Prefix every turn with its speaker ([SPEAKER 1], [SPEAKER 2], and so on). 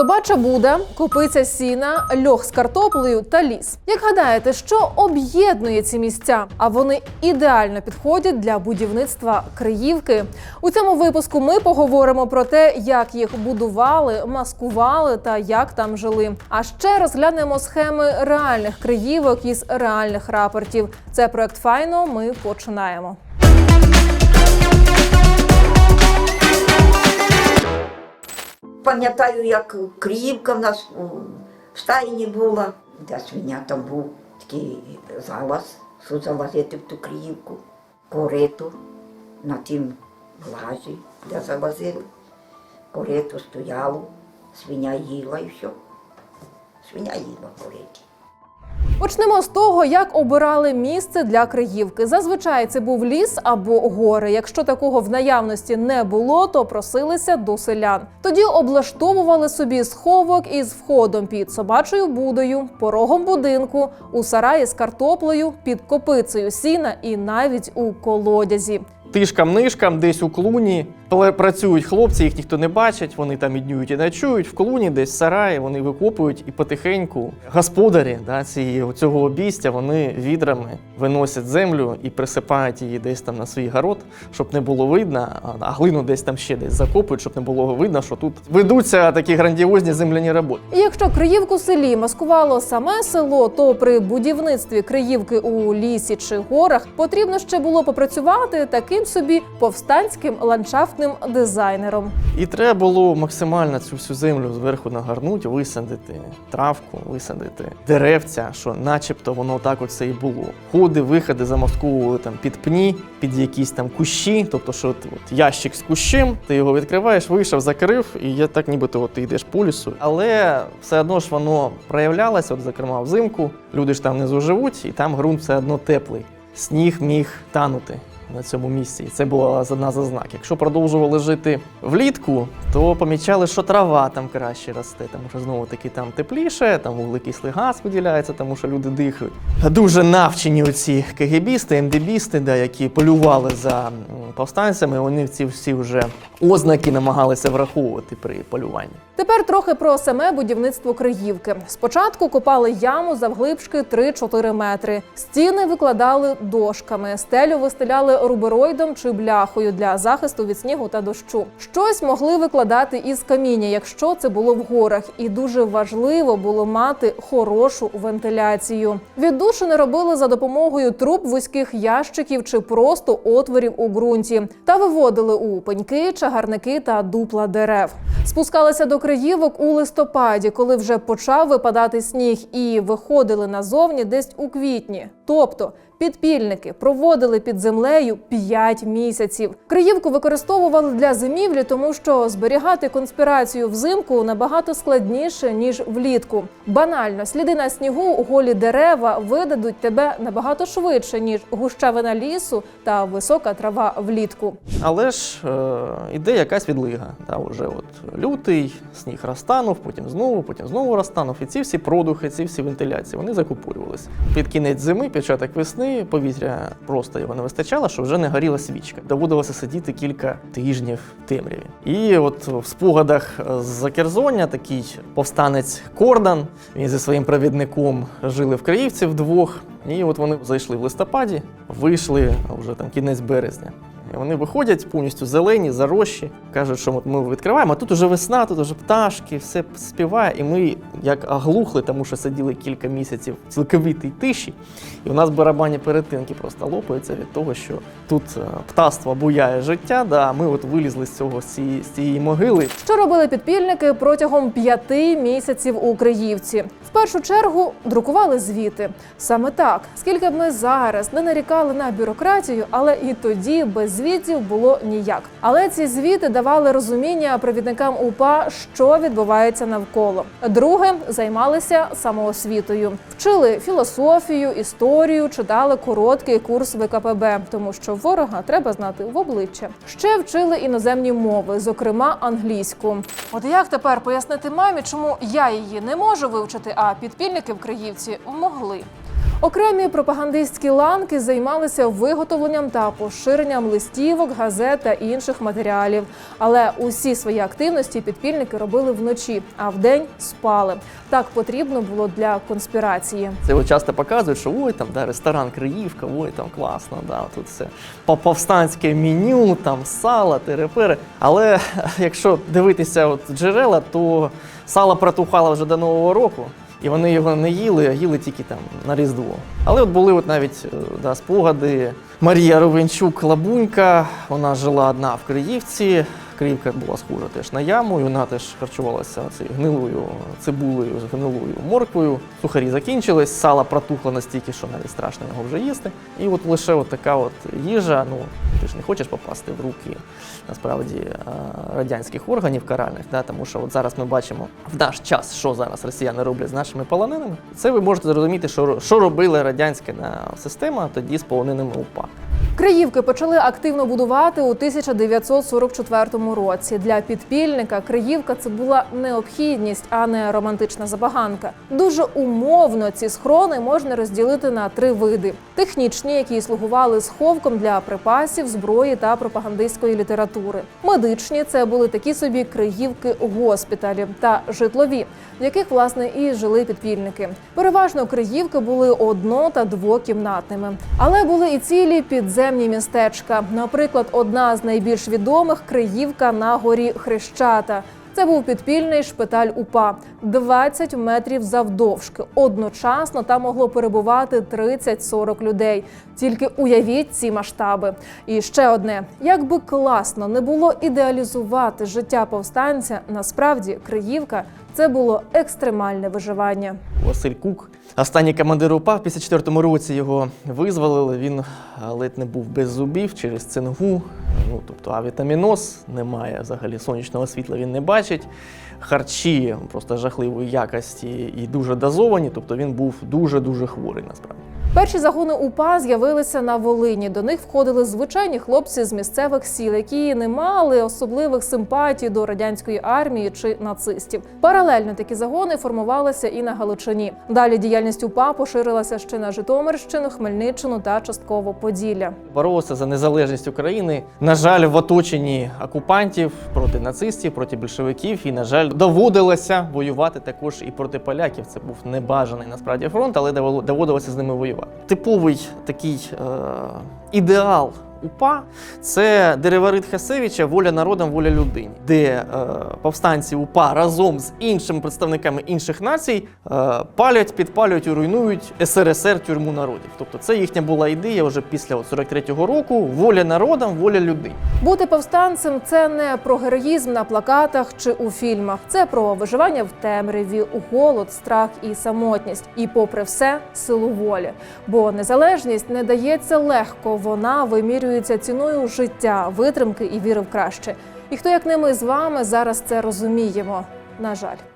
[SPEAKER 1] Собача буда, копиця сіна, льох з картоплею та ліс. Як гадаєте, що об'єднує ці місця? А вони ідеально підходять для будівництва Криївки. У цьому випуску ми поговоримо про те, як їх будували, маскували та як там жили. А ще розглянемо схеми реальних криївок із реальних рапортів. Це проект Файно. Ми починаємо.
[SPEAKER 2] Пам'ятаю, як крівка в нас в стайні була, де свиня там був такий залаз, що залазити в ту Криївку, корито на тім лажі, де залазили. Корито стояло, свиня їла і все. Свиня їла корито.
[SPEAKER 1] Почнемо з того, як обирали місце для Криївки. Зазвичай це був ліс або гори. Якщо такого в наявності не було, то просилися до селян. Тоді облаштовували собі сховок із входом під собачою будою, порогом будинку, у сараї з картоплею, під копицею сіна і навіть у колодязі.
[SPEAKER 3] Тишкам-нишкам, десь у клуні. Працюють хлопці, їх ніхто не бачить, вони там і днюють і ночують. В клуні, десь в сараї, вони викопують і потихеньку господарі да, цієї, цього обійстя вони відрами виносять землю і присипають її десь там на свій город, щоб не було видно, а- глину десь там ще десь закопують, щоб не було видно, що тут ведуться такі грандіозні земляні роботи.
[SPEAKER 1] Якщо Криївку селі маскувало саме село, то при будівництві Криївки у лісі чи горах потрібно ще було попрацювати таким собі повстанським ландшафтним дизайнером.
[SPEAKER 3] І треба було максимально цю всю землю зверху нагорнути, висадити травку, висадити деревця, що начебто воно так оце і було. Ходи, виходи замасковували там під пні, під якісь там кущі, тобто, що от, ящик з кущем, ти його відкриваєш, вийшов, закрив, і я так нібито от, ти йдеш по лісу. Але все одно ж воно проявлялося, от, зокрема, взимку. Люди ж там внизу живуть, і там ґрунт все одно теплий. Сніг міг танути на цьому місці. І це була одна з ознак. Якщо продовжували жити влітку, то помічали, що трава там краще росте, тому що знову таки там тепліше, там вуглекислий газ виділяється, тому що люди дихають. Дуже навчені оці КГБісти, МДБісти, да, які полювали за повстанцями. Вони ці всі вже ознаки намагалися враховувати при полюванні.
[SPEAKER 1] Тепер трохи про саме будівництво Криївки. Спочатку копали яму завглибшки 3-4 метри. Стіни викладали дошками, стелю вистеляли рубероїдом чи бляхою для захисту від снігу та дощу. Щось могли викладати із каміння, якщо це було в горах, і дуже важливо було мати хорошу вентиляцію. Віддушини робили за допомогою труб вузьких ящиків чи просто отворів у ґрунті та виводили у пеньки, чагарники та дупла дерев. Спускалися до Криївок у листопаді, коли вже почав випадати сніг, і виходили назовні десь у квітні. Тобто підпільники проводили під землею 5 місяців. Криївку використовували для зимівлі, тому що зберігати конспірацію взимку набагато складніше ніж влітку. Банально, сліди на снігу, голі дерева видадуть тебе набагато швидше ніж гущавина лісу та висока трава влітку.
[SPEAKER 3] Але ж е, іде якась відлига. Да, уже от лютий, сніг розтанув, потім знову, потім знову розтанув. І ці всі продухи, ці всі вентиляції, вони закупорювалися. Під кінець зими, початок весни, повітря просто його не вистачало, що вже не горіла свічка. Доводилося сидіти кілька тижнів в темряві. І от в спогадах з Закерзоння такий повстанець Кордан, він зі своїм провідником жили в Криївці вдвох. І от вони зайшли в листопаді, вийшли вже там кінець березня. І вони виходять повністю зелені, зарощі, кажуть, що ми відкриваємо, а тут уже весна, тут уже пташки, все співає. І ми як оглухли, тому що сиділи кілька місяців в цілковитій тиші. І у нас барабанні перетинки просто лопаються від того, що тут е, птаство буяє життя. Да, ми от вилізли з цього з цієї, з цієї могили.
[SPEAKER 1] Що робили підпільники протягом п'яти місяців у Криївці? Першу чергу друкували звіти. Саме так, скільки б ми зараз не нарікали на бюрократію, але і тоді без звітів було ніяк. Але ці звіти давали розуміння провідникам УПА, що відбувається навколо. Друге займалися самоосвітою, вчили філософію, історію, читали короткий курс ВКПБ, тому що ворога треба знати в обличчя. Ще вчили іноземні мови, зокрема англійську. От як тепер пояснити мамі, чому я її не можу вивчити, а підпільники в Криївці могли? Окремі пропагандистські ланки займалися виготовленням та поширенням листівок, газет та інших матеріалів. Але усі свої активності підпільники робили вночі, а вдень спали. Так потрібно було для конспірації.
[SPEAKER 3] Це от часто показують, що ой, там да, ресторан Криївка, ой, там класно, да, тут все по- повстанське меню, там сало, терепери. Але якщо дивитися от джерела, то сало протухало вже до Нового року. І вони його не їли, а їли тільки там на Різдво. Але от були от навіть е, да, спогади. Марія Ровенчук Лабунька, вона жила одна в Криївці. Криївка була схожа теж на яму, і вона теж харчувалася цією гнилою цибулею, з гнилою морквою. Сухарі закінчились, сало протухло настільки, що навіть страшно його вже їсти. І от лише от така от їжа. Ну ти ж не хочеш попасти в руки насправді е, радянських органів каральних, да, тому що от зараз ми бачимо в наш час, що зараз росіяни роблять з нашими полоненими. Це ви можете зрозуміти, що, що робила радянська система тоді з полоненими УПА.
[SPEAKER 1] Криївки почали активно будувати у 1944 році. Для підпільника Криївка це була необхідність, а не романтична забаганка. Дуже умовно ці схрони можна розділити на три види: технічні, які слугували сховком для припасів, зброї та пропагандистської літератури. Медичні це були такі собі криївки госпіталі та житлові, в яких власне і жили підпільники. Переважно криївки були одно та двокімнатними, але були і цілі підземні містечка. Наприклад, одна з найбільш відомих Криївка на горі Хрещата. Це був підпільний шпиталь УПА 20 метрів завдовжки. Одночасно там могло перебувати 30-40 людей. Тільки уявіть ці масштаби. І ще одне: як би класно не було ідеалізувати життя повстанця, насправді Криївка це було екстремальне виживання.
[SPEAKER 3] Василь Кук. Останній командир УПА в 54-му році його визволили. Він е, ледь не був без зубів через цингу. Ну, тобто авітаміноз, немає взагалі сонячного світла, він не бачить. Харчі просто жахливої якості і дуже дозовані. Тобто він був дуже-дуже хворий насправді.
[SPEAKER 1] Перші загони УПА з'явилися на Волині. До них входили звичайні хлопці з місцевих сіл, які не мали особливих симпатій до радянської армії чи нацистів. Паралельно такі загони формувалися і на Галичині. Далі діяльність УПА поширилася ще на Житомирщину, Хмельниччину та частково Поділля.
[SPEAKER 3] Боролися за незалежність України. На жаль, в оточенні окупантів проти нацистів, проти більшовиків, і на жаль, доводилося воювати також і проти поляків. Це був небажаний насправді фронт, але доводилося з ними воювати. Типовий такий е- ідеал. УПА це Дереварит Хасевича Воля народам, воля людині, де е, повстанці упа разом з іншими представниками інших націй е, палять, підпалюють і руйнують СРСР тюрму народів. Тобто це їхня була ідея вже після от 43-го року. Воля народам, воля людині.
[SPEAKER 1] Бути повстанцем це не про героїзм на плакатах чи у фільмах. Це про виживання в темряві, голод, страх і самотність. І, попри все, силу волі. Бо незалежність не дається легко. Вона вимірюється ціною життя, витримки і віри в краще. І хто як не ми з вами зараз це розуміємо? На жаль.